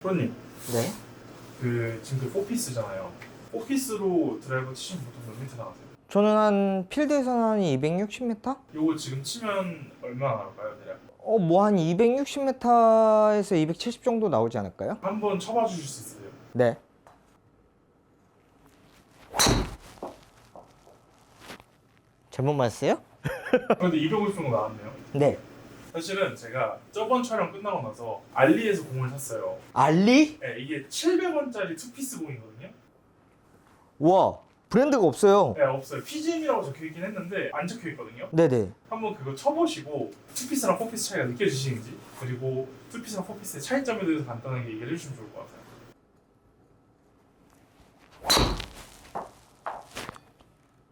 프로님, 네. 그 지금 그 4피스잖아요. 4피스로 드라이버 치시면 보통 몇 미터 나가세요? 저는 한 필드에서는 한 260m? 요거 지금 치면 얼마나 나올까요, 대략? 어, 뭐 한 260m에서 270 정도 나오지 않을까요? 한번 쳐봐 주실 수 있으세요? 네. 잘못 맞았어요? 근데 250 정도 나왔네요. 네. 사실은 제가 저번 촬영 끝나고 나서 알리에서 공을 샀어요. 알리? 네, 이게 700원짜리 투피스 공이거든요. 와, 브랜드가 없어요. 네, 없어요. PGM이라고 적혀 있긴 했는데 안 적혀 있거든요. 네네. 한번 그거 쳐보시고 투피스랑 포피스 차이가 느껴지시는지 그리고 투피스랑 포피스의 차이점에 대해서 간단하게 얘기해 주시면 좋을 것 같아요.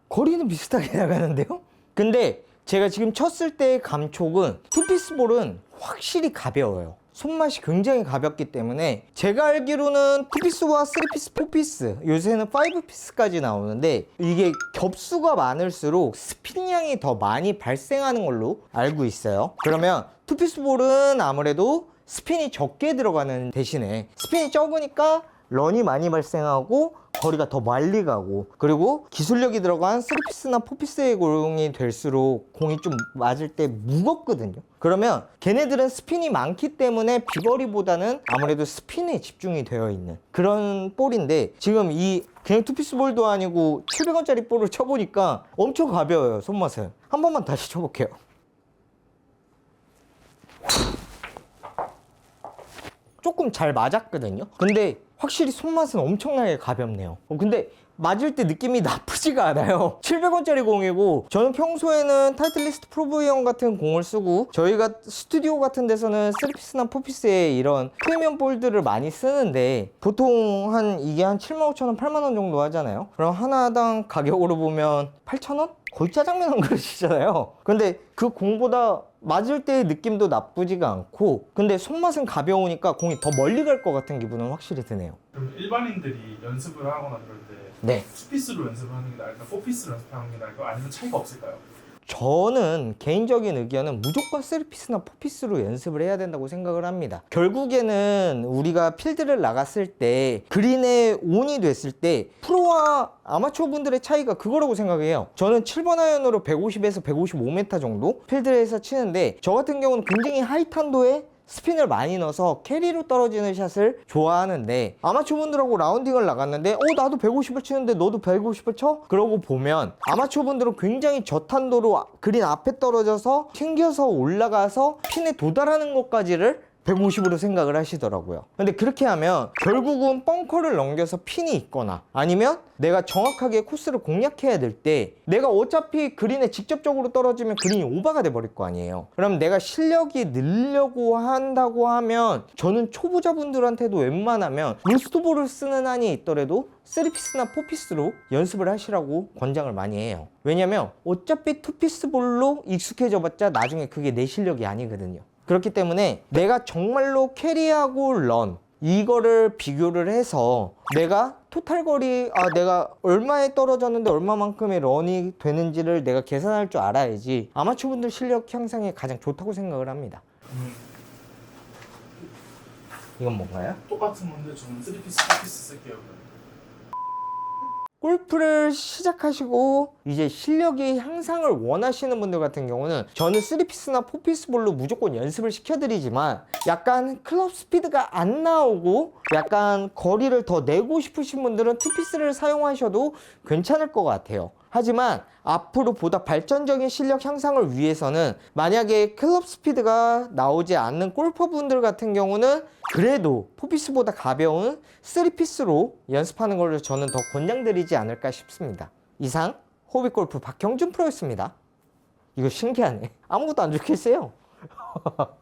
거리는 비슷하게 나가는데요? 근데 제가 지금 쳤을 때의 감촉은 투피스 볼은 확실히 가벼워요. 손맛이 굉장히 가볍기 때문에 제가 알기로는 투피스와 3피스, 4피스 요새는 5피스까지 나오는데 이게 겹수가 많을수록 스핀량이 더 많이 발생하는 걸로 알고 있어요. 그러면 투피스 볼은 아무래도 스핀이 적게 들어가는 대신에 스핀이 적으니까 런이 많이 발생하고 거리가 더 멀리 가고 그리고 기술력이 들어간 3피스나 4피스의 공이 될수록 공이 좀 맞을 때 무겁거든요. 그러면 걔네들은 스핀이 많기 때문에 비거리보다는 아무래도 스핀에 집중이 되어 있는 그런 볼인데 지금 이 그냥 투피스 볼도 아니고 700원짜리 볼을 쳐보니까 엄청 가벼워요 손맛은. 한 번만 다시 쳐볼게요. 조금 잘 맞았거든요. 근데 확실히 손맛은 엄청나게 가볍네요. 어, 근데 맞을 때 느낌이 나쁘지가 않아요. 700원짜리 공이고 저는 평소에는 타이틀리스트 프로브이언 같은 공을 쓰고 저희가 스튜디오 같은 데서는 3피스나 4피스의 이런 프리미엄 볼들을 많이 쓰는데 보통 한 이게 한 75,000원, 8만원 정도 하잖아요. 그럼 하나당 가격으로 보면 8,000원? 거의 짜장면 한 그릇이잖아요. 근데 그 공보다 맞을 때의 느낌도 나쁘지가 않고 근데 손맛은 가벼우니까 공이 더 멀리 갈 것 같은 기분은 확실히 드네요. 그럼 일반인들이 연습을 하거나 그럴 때 네. 투피스로 연습을 하는 게 나을까, 4피스로 연습하는 게 나을까, 아니면 차이가 없을까요? 저는 개인적인 의견은 무조건 3피스나 4피스로 연습을 해야 된다고 생각을 합니다. 결국에는 우리가 필드를 나갔을 때 그린에 온이 됐을 때 프로와 아마추어 분들의 차이가 그거라고 생각해요. 저는 7번 아이언으로 150에서 155m 정도 필드에서 치는데 저 같은 경우는 굉장히 하이 탄도에 스핀을 많이 넣어서 캐리로 떨어지는 샷을 좋아하는데 아마추어 분들하고 라운딩을 나갔는데 어 나도 150을 치는데 너도 150을 쳐? 그러고 보면 아마추어 분들은 굉장히 저탄도로 그린 앞에 떨어져서 튕겨서 올라가서 핀에 도달하는 것까지를 150으로 생각을 하시더라고요. 근데 그렇게 하면 결국은 벙커를 넘겨서 핀이 있거나 아니면 내가 정확하게 코스를 공략해야 될 때 내가 어차피 그린에 직접적으로 떨어지면 그린이 오버가 돼 버릴 거 아니에요. 그럼 내가 실력이 늘려고 한다고 하면 저는 초보자분들한테도 웬만하면 루스트볼을 쓰는 한이 있더라도 3피스나 4피스로 연습을 하시라고 권장을 많이 해요. 왜냐면 어차피 2피스 볼로 익숙해져 봤자 나중에 그게 내 실력이 아니거든요. 그렇기 때문에 내가 정말로 캐리하고 런 이거를 비교를 해서 내가 토탈 거리 아 내가 얼마에 떨어졌는데 얼마만큼의 런이 되는지를 내가 계산할 줄 알아야지 아마추어분들 실력 향상에 가장 좋다고 생각을 합니다. 음, 이건 뭔가요? 똑같은 건데 저는 3피스, 4피스 쓸게요. 그럼. 골프를 시작하시고 이제 실력의 향상을 원하시는 분들 같은 경우는 저는 3피스나 4피스 볼로 무조건 연습을 시켜드리지만 약간 클럽 스피드가 안 나오고 약간 거리를 더 내고 싶으신 분들은 2피스를 사용하셔도 괜찮을 것 같아요. 하지만 앞으로 보다 발전적인 실력 향상을 위해서는 만약에 클럽 스피드가 나오지 않는 골퍼분들 같은 경우는 그래도 포피스보다 가벼운 3피스로 연습하는 걸로 저는 더 권장드리지 않을까 싶습니다. 이상 호비골프 박형준 프로였습니다. 이거 신기하네. 아무것도 안 적혀있어요.